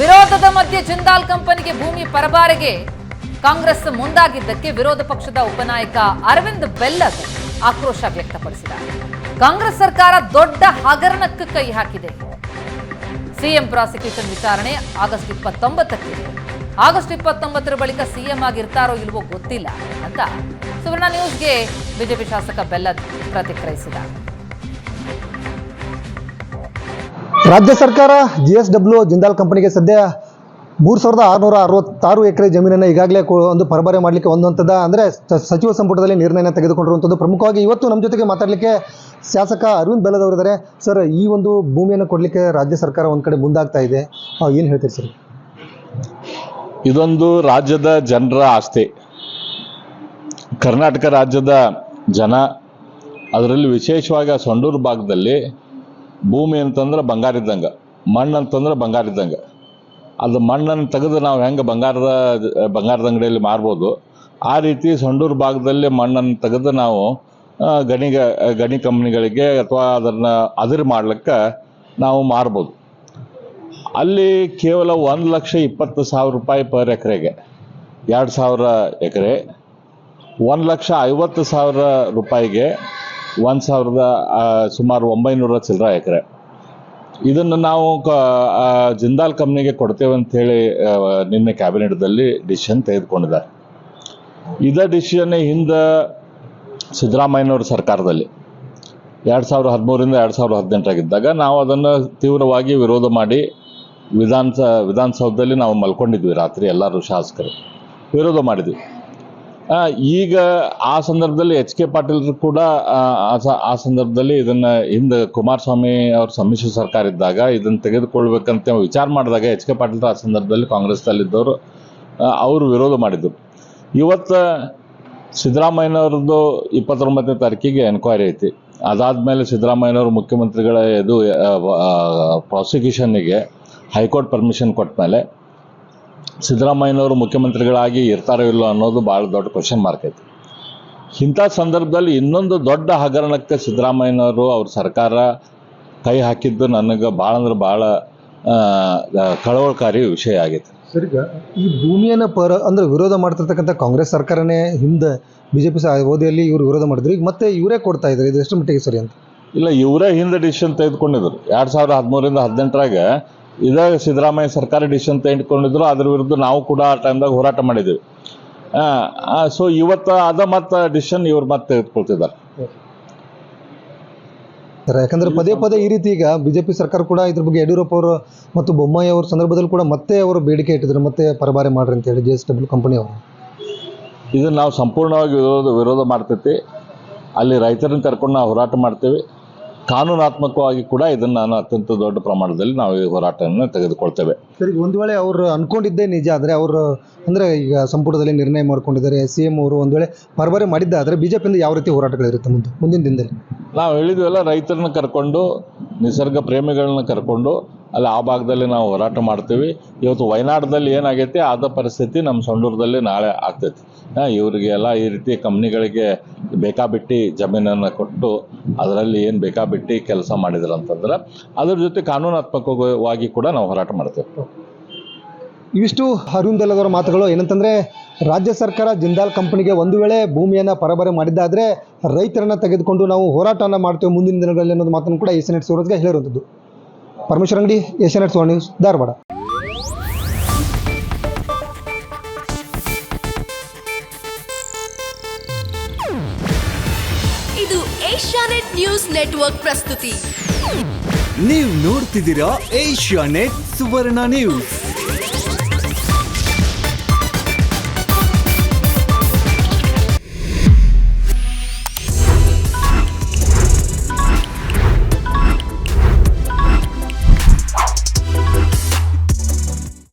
ವಿರೋಧದ ಮಧ್ಯೆ ಜಿಂದಾಲ್ ಕಂಪನಿಗೆ ಭೂಮಿ ಪರಬಾರಿಗೆ ಕಾಂಗ್ರೆಸ್ ಮುಂದಾಗಿದ್ದಕ್ಕೆ ವಿರೋಧ ಪಕ್ಷದ ಉಪನಾಯಕ ಅರವಿಂದ್ ಬೆಲ್ಲದ್ ಆಕ್ರೋಶ ವ್ಯಕ್ತಪಡಿಸಿದ್ದಾರೆ. ಕಾಂಗ್ರೆಸ್ ಸರ್ಕಾರ ದೊಡ್ಡ ಹಗರಣಕ್ಕೆ ಕೈ ಹಾಕಿದೆ. ಸಿಎಂ ಪ್ರಾಸಿಕ್ಯೂಷನ್ ವಿಚಾರಣೆ ಆಗಸ್ಟ್ ಇಪ್ಪತ್ತೊಂಬತ್ತಕ್ಕೆ. ಆಗಸ್ಟ್ ಇಪ್ಪತ್ತೊಂಬತ್ತರ ಬಳಿಕ ಸಿಎಂ ಆಗಿರ್ತಾರೋ ಇಲ್ವೋ ಗೊತ್ತಿಲ್ಲ ಅಂತ ಸುವರ್ಣ ನ್ಯೂಸ್ಗೆ ಬಿಜೆಪಿ ಶಾಸಕ ಬೆಲ್ಲದ್ ಪ್ರತಿಕ್ರಿಯಿಸಿದ್ದಾರೆ. ರಾಜ್ಯ ಸರ್ಕಾರ ಜಿ ಎಸ್ ಡಬ್ಲ್ಯೂ ಜಿಂದಾಲ್ ಕಂಪನಿಗೆ ಸದ್ಯ ಮೂರು ಸಾವಿರದ ಆರುನೂರ ಅರವತ್ತಾರು ಎಕರೆ ಜಮೀನನ್ನು ಈಗಾಗಲೇ ಒಂದು ಪರಭಾರೆ ಮಾಡಲಿಕ್ಕೆ ಒಂದು ಹಂತದ ಅಂದರೆ ಸಚಿವ ಸಂಪುಟದಲ್ಲಿ ನಿರ್ಣಯನ ತೆಗೆದುಕೊಂಡಿರುವಂಥದ್ದು ಪ್ರಮುಖವಾಗಿ ಇವತ್ತು ನಮ್ಮ ಜೊತೆಗೆ ಮಾತಾಡಲಿಕ್ಕೆ ಶಾಸಕ ಅರವಿಂದ್ ಬೆಲ್ಲದವರಿದ್ದಾರೆ ಸರ್, ಈ ಒಂದು ಭೂಮಿಯನ್ನು ಕೊಡಲಿಕ್ಕೆ ರಾಜ್ಯ ಸರ್ಕಾರ ಒಂದು ಕಡೆ ಮುಂದಾಗ್ತಾ ಇದೆ. ಏನು ಹೇಳ್ತೀರಿ ಸರ್? ಇದೊಂದು ರಾಜ್ಯದ ಜನರ ಆಸ್ತಿ. ಕರ್ನಾಟಕ ರಾಜ್ಯದ ಜನ, ಅದರಲ್ಲಿ ವಿಶೇಷವಾಗಿ ಆ ಸೊಂಡೂರು ಭಾಗದಲ್ಲಿ ಭೂಮಿ ಅಂತಂದ್ರೆ ಬಂಗಾರ ಇದ್ದಂಗೆ, ಮಣ್ಣು ಅಂತಂದ್ರೆ ಬಂಗಾರ ಇದ್ದಂಗೆ. ಅದು ಮಣ್ಣನ್ನು ತೆಗೆದು ನಾವು ಹೆಂಗೆ ಬಂಗಾರದ ಬಂಗಾರದ ಅಂಗಡಿಯಲ್ಲಿ ಮಾರ್ಬೋದು, ಆ ರೀತಿ ಸಂಡೂರು ಭಾಗದಲ್ಲಿ ಮಣ್ಣನ್ನು ತೆಗೆದು ನಾವು ಗಣಿಗ, ಗಣಿ ಕಂಪ್ನಿಗಳಿಗೆ ಅಥವಾ ಅದನ್ನು ಅದಿರು ಮಾಡ್ಲಿಕ್ಕೆ ನಾವು ಮಾರ್ಬೋದು. ಅಲ್ಲಿ ಕೇವಲ ಒಂದು ಲಕ್ಷ ಇಪ್ಪತ್ತು ಸಾವಿರ ರೂಪಾಯಿ ಪರ್ ಎಕರೆಗೆ, ಎರಡು ಸಾವಿರ ಎಕರೆ, ಒಂದು ಲಕ್ಷ ಐವತ್ತು ಸಾವಿರ ರೂಪಾಯಿಗೆ ಒಂದು ಸಾವಿರದ ಸುಮಾರು ಒಂಬೈನೂರ ಚಿಲ್ಲರ ಎಕರೆ. ಇದನ್ನು ನಾವು ಜಿಂದಾಲ್ ಕಂಪ್ನಿಗೆ ಕೊಡ್ತೇವೆ ಅಂತ ಹೇಳಿ ನಿನ್ನೆ ಕ್ಯಾಬಿನೆಟ್ದಲ್ಲಿ ಡಿಸಿಷನ್ ತೆಗೆದುಕೊಂಡಿದ್ದಾರೆ. ಇದೇ ಡಿಸಿಷನ್ ಹಿಂದೆ ಸಿದ್ದರಾಮಯ್ಯನವ್ರ ಸರ್ಕಾರದಲ್ಲಿ. ಎರಡು ಸಾವಿರದ ಹದಿಮೂರಿಂದ ಎರಡು ಸಾವಿರದ ಹದಿನೆಂಟರಾಗಿದ್ದಾಗ ನಾವು ಅದನ್ನು ತೀವ್ರವಾಗಿ ವಿರೋಧ ಮಾಡಿ ವಿಧಾನಸ, ವಿಧಾನಸೌಧದಲ್ಲಿ ನಾವು ಮಲ್ಕೊಂಡಿದ್ವಿ ರಾತ್ರಿ ಎಲ್ಲರೂ ಶಾಸಕರು. ವಿರೋಧ ಮಾಡಿದ್ವಿ. ಈಗ ಆ ಸಂದರ್ಭದಲ್ಲಿ ಎಚ್ ಕೆ ಪಾಟೀಲ್ ಕೂಡ ಆ, ಸಂದರ್ಭದಲ್ಲಿ ಇದನ್ನ ಹಿಂದೆ ಕುಮಾರಸ್ವಾಮಿ ಅವ್ರ ಸಮ್ಮಿಶ್ರ ಸರ್ಕಾರ ಇದ್ದಾಗ ಇದನ್ನ ತೆಗೆದುಕೊಳ್ಬೇಕಂತ ವಿಚಾರ ಮಾಡಿದಾಗ ಎಚ್ ಕೆ ಪಾಟೀಲ್ ಆ ಸಂದರ್ಭದಲ್ಲಿ ಕಾಂಗ್ರೆಸ್ನಲ್ಲಿದ್ದವರು ಅವರು ವಿರೋಧ ಮಾಡಿದ್ರು. ಇವತ್ತು ಸಿದ್ದರಾಮಯ್ಯನವ್ರದ್ದು ಇಪ್ಪತ್ತೊಂಬತ್ತನೇ ತಾರೀಕಿಗೆ ಎನ್ಕ್ವೈರಿ ಐತಿ. ಅದಾದಮೇಲೆ ಸಿದ್ದರಾಮಯ್ಯನವರು ಮುಖ್ಯಮಂತ್ರಿಗಳ ಇದು ಪ್ರಾಸಿಕ್ಯೂಷನ್ನಿಗೆ ಹೈಕೋರ್ಟ್ ಪರ್ಮಿಷನ್ ಕೊಟ್ಟ ಮೇಲೆ ಸಿದ್ದರಾಮಯ್ಯನವರು ಮುಖ್ಯಮಂತ್ರಿಗಳಾಗಿ ಇರ್ತಾರೋ ಇಲ್ಲೋ ಅನ್ನೋದು ಭಾಳ ದೊಡ್ಡ ಕ್ವಶನ್ ಮಾರ್ಕ್ ಐತಿ. ಇಂಥ ಸಂದರ್ಭದಲ್ಲಿ ಇನ್ನೊಂದು ದೊಡ್ಡ ಹಗರಣಕ್ಕೆ ಸಿದ್ದರಾಮಯ್ಯನವರು ಅವ್ರ ಸರ್ಕಾರ ಕೈ ಹಾಕಿದ್ದು ನನಗೆ ಭಾಳ ಅಂದ್ರೆ ಭಾಳ ಕಳವಳಕಾರಿ ವಿಷಯ ಆಗೈತೆ. ಸರಿಗ ಈ ಭೂಮಿಯನ್ನು ಪರ ಅಂದ್ರೆ ವಿರೋಧ ಮಾಡ್ತಿರ್ತಕ್ಕಂಥ ಕಾಂಗ್ರೆಸ್ ಸರ್ಕಾರನೇ ಹಿಂದೆ ಬಿ ಜೆ ಪಿ ಅವಧಿಯಲ್ಲಿ ಇವರು ವಿರೋಧ ಮಾಡಿದ್ರು. ಈಗ ಮತ್ತೆ ಇವರೇ ಕೊಡ್ತಾ ಇದ್ದಾರೆ ಇದು ಎಷ್ಟು ಮಟ್ಟಿಗೆ ಸರಿ ಅಂತ? ಇಲ್ಲ ಇವರೇ ಹಿಂದೆ ಡಿಸಿಷನ್ ತೆಗೆದುಕೊಂಡಿದ್ರು. ಎರಡು ಸಾವಿರದ ಹದಿಮೂರಿಂದ ಹದಿನೆಂಟರಾಗ ಇದೇ ಸಿದ್ದರಾಮಯ್ಯ ಸರ್ಕಾರ ಡಿಸಿಷನ್ ತೆಗೆದುಕೊಂಡಿದ್ರು ಅದ್ರ ವಿರುದ್ಧ ನಾವು ಕೂಡ ಆ ಟೈಮ್ದಾಗ ಹೋರಾಟ ಮಾಡಿದ್ದೀವಿ ಸೊ ಇವತ್ತು ಅದ ಮತ್ತೆ ಡಿಸಿಷನ್ ಇವ್ರು ಮತ್ತೆ ತೆಗೆದುಕೊಳ್ತಿದ್ದಾರೆ. ಯಾಕಂದ್ರೆ ಪದೇ ಪದೇ ಈ ರೀತಿ ಈಗ ಬಿಜೆಪಿ ಸರ್ಕಾರ ಕೂಡ ಇದ್ರ ಬಗ್ಗೆ ಯಡಿಯೂರಪ್ಪ ಅವರು ಮತ್ತು ಬೊಮ್ಮಾಯಿ ಅವರ ಸಂದರ್ಭದಲ್ಲಿ ಕೂಡ ಮತ್ತೆ ಅವರು ಬೇಡಿಕೆ ಇಟ್ಟಿದ್ರು ಮತ್ತೆ ಪರಭಾರೆ ಮಾಡ್ರಿ ಅಂತ ಹೇಳಿ ಜೆ ಎಸ್ ಡಬ್ಲ್ಯೂ ಕಂಪನಿ ಅವರು. ಇದನ್ನು ನಾವು ಸಂಪೂರ್ಣವಾಗಿ ವಿರೋಧ ವಿರೋಧ ಮಾಡ್ತೈತಿ. ಅಲ್ಲಿ ರೈತರನ್ನ ಕರ್ಕೊಂಡು ನಾವು ಹೋರಾಟ ಮಾಡ್ತೇವೆ. ಕಾನೂನಾತ್ಮಕವಾಗಿ ಕೂಡ ಇದನ್ನ ನಾನು ಅತ್ಯಂತ ದೊಡ್ಡ ಪ್ರಮಾಣದಲ್ಲಿ ನಾವು ಈ ಹೋರಾಟವನ್ನು ತೆಗೆದುಕೊಳ್ತೇವೆ. ಸರಿ ಒಂದು ವೇಳೆ ಅವರು ಅನ್ಕೊಂಡಿದ್ದೇ ನಿಜ ಆದರೆ ಅವರು ಅಂದರೆ ಈಗ ಸಂಪುಟದಲ್ಲಿ ನಿರ್ಣಯ ಮಾಡ್ಕೊಂಡಿದ್ದಾರೆ ಸಿ ಎಂ ಅವರು ಒಂದು ವೇಳೆ ಪರಬರೆ ಮಾಡಿದ್ದಾದರೆ ಬಿ ಜೆ ಯಾವ ರೀತಿ ಹೋರಾಟಗಳಿರುತ್ತೆ ಮುಂದೆ? ಮುಂದಿನ ದಿನದಲ್ಲಿ? ನಾವು ಹೇಳಿದ್ವಲ್ಲ ರೈತರನ್ನ ಕರ್ಕೊಂಡು ನಿಸರ್ಗ ಪ್ರೇಮಿಗಳನ್ನ ಕರ್ಕೊಂಡು ಅಲ್ಲಿ, ಆ ಭಾಗದಲ್ಲಿ ನಾವು ಹೋರಾಟ ಮಾಡ್ತೀವಿ. ಇವತ್ತು ವಯನಾಡದಲ್ಲಿ ಏನಾಗೈತಿ, ಆದ ಪರಿಸ್ಥಿತಿ ನಮ್ಮ ಸಂಡೂರದಲ್ಲಿ ನಾಳೆ ಆಗ್ತೈತಿ. ಇವರಿಗೆಲ್ಲ ಈ ರೀತಿ ಕಂಪ್ನಿಗಳಿಗೆ ಬೇಕಾಬಿಟ್ಟಿ ಜಮೀನನ್ನು ಕೊಟ್ಟು ಅದರಲ್ಲಿ ಏನು ಬೇಕಾಬಿಟ್ಟಿ ಕೆಲಸ ಮಾಡಿದ್ರು ಅಂತಂದ್ರೆ, ಅದ್ರ ಜೊತೆ ಕಾನೂನಾತ್ಮಕವಾಗಿ ಕೂಡ ನಾವು ಹೋರಾಟ ಮಾಡ್ತೇವೆ. ಇವಿಷ್ಟು ಅರುಣ್ ಮಾತುಗಳು. ಏನಂತಂದ್ರೆ, ರಾಜ್ಯ ಸರ್ಕಾರ ಜಿಂದಾಲ್ ಕಂಪನಿಗೆ ಒಂದು ವೇಳೆ ಭೂಮಿಯನ್ನು ಪರಬರೆ ಮಾಡಿದ್ದಾದರೆ ರೈತರನ್ನ ತೆಗೆದುಕೊಂಡು ನಾವು ಹೋರಾಟವನ್ನು ಮಾಡ್ತೇವೆ ಮುಂದಿನ ದಿನಗಳಲ್ಲಿ ಅನ್ನೋದು ಮಾತನ್ನು ಕೂಡ ಈ ಸೆನೆಟ್ ಸೂರಜ್ಗೆ ಹೇಳಿರುವಂಥದ್ದು. ಪರಮೇಶ್ವರ ಅಂಗಡಿ ಏಷ್ಯಾನೆಟ್ ಸುವರ್ಣ ನ್ಯೂಸ್ ಧಾರವಾಡ. ಇದು ಏಷ್ಯಾನೆಟ್ ನ್ಯೂಸ್ ನೆಟ್ವರ್ಕ್ ಪ್ರಸ್ತುತಿ. ನೀವು ನೋಡ್ತಿದ್ದೀರಾ ಏಷ್ಯಾ ನೆಟ್ ಸುವರ್ಣ ನ್ಯೂಸ್.